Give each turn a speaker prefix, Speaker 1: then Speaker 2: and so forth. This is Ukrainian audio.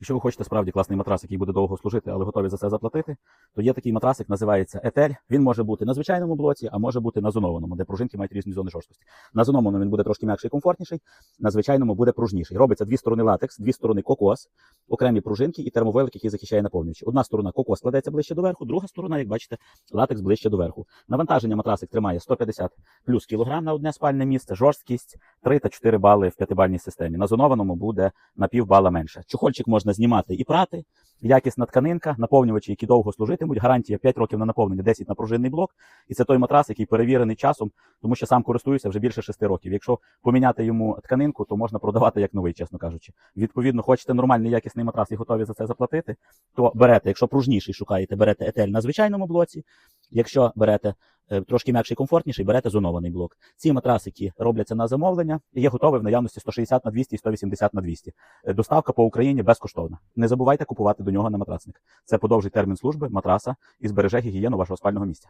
Speaker 1: Якщо ви хочете справді класний матрас, який буде довго служити, але готові за це заплатити, то є такий матрасик, називається Етель. Він може бути на звичайному блоці, а може бути на зонованому, де пружинки мають різні зони жорсткості. На зонованому він буде трошки м'якший і комфортніший, на звичайному буде пружніший. Робиться дві сторони латекс, дві сторони кокос, окремі пружинки і термовелик, який захищає наповнювач. Одна сторона коко складеться ближче до верху, друга сторона, як бачите, латекс ближче до верху. Навантаження матрасик тримає 150 плюс кілограм на одне спальне місце, жорсткість 3 та 4 бали в п'ятибальній системі. На зонованому буде на пів бала менше. Чохольчик можна знімати і прати. Якісна тканинка, наповнювачі, які довго служитимуть. Гарантія 5 років на наповнення, 10 на пружинний блок. І це той матрас, який перевірений часом, тому що сам користуюся вже більше 6 років. Якщо поміняти йому тканинку, то можна продавати як новий, чесно кажучи. Відповідно, хочете нормальний якісний матрас і готові за це заплатити, то берете, якщо пружніший шукаєте, берете етель на звичайному блоці. Якщо берете трошки м'якший, комфортніший, берете зонований блок. Ці матрасики робляться на замовлення є готові в наявності 160 на 200 і 180 на 200. Е, Доставка по Україні безкоштовна. Не забувайте купувати до нього на матрасник. Це подовжить термін служби матраса і збереже гігієну вашого спального місця.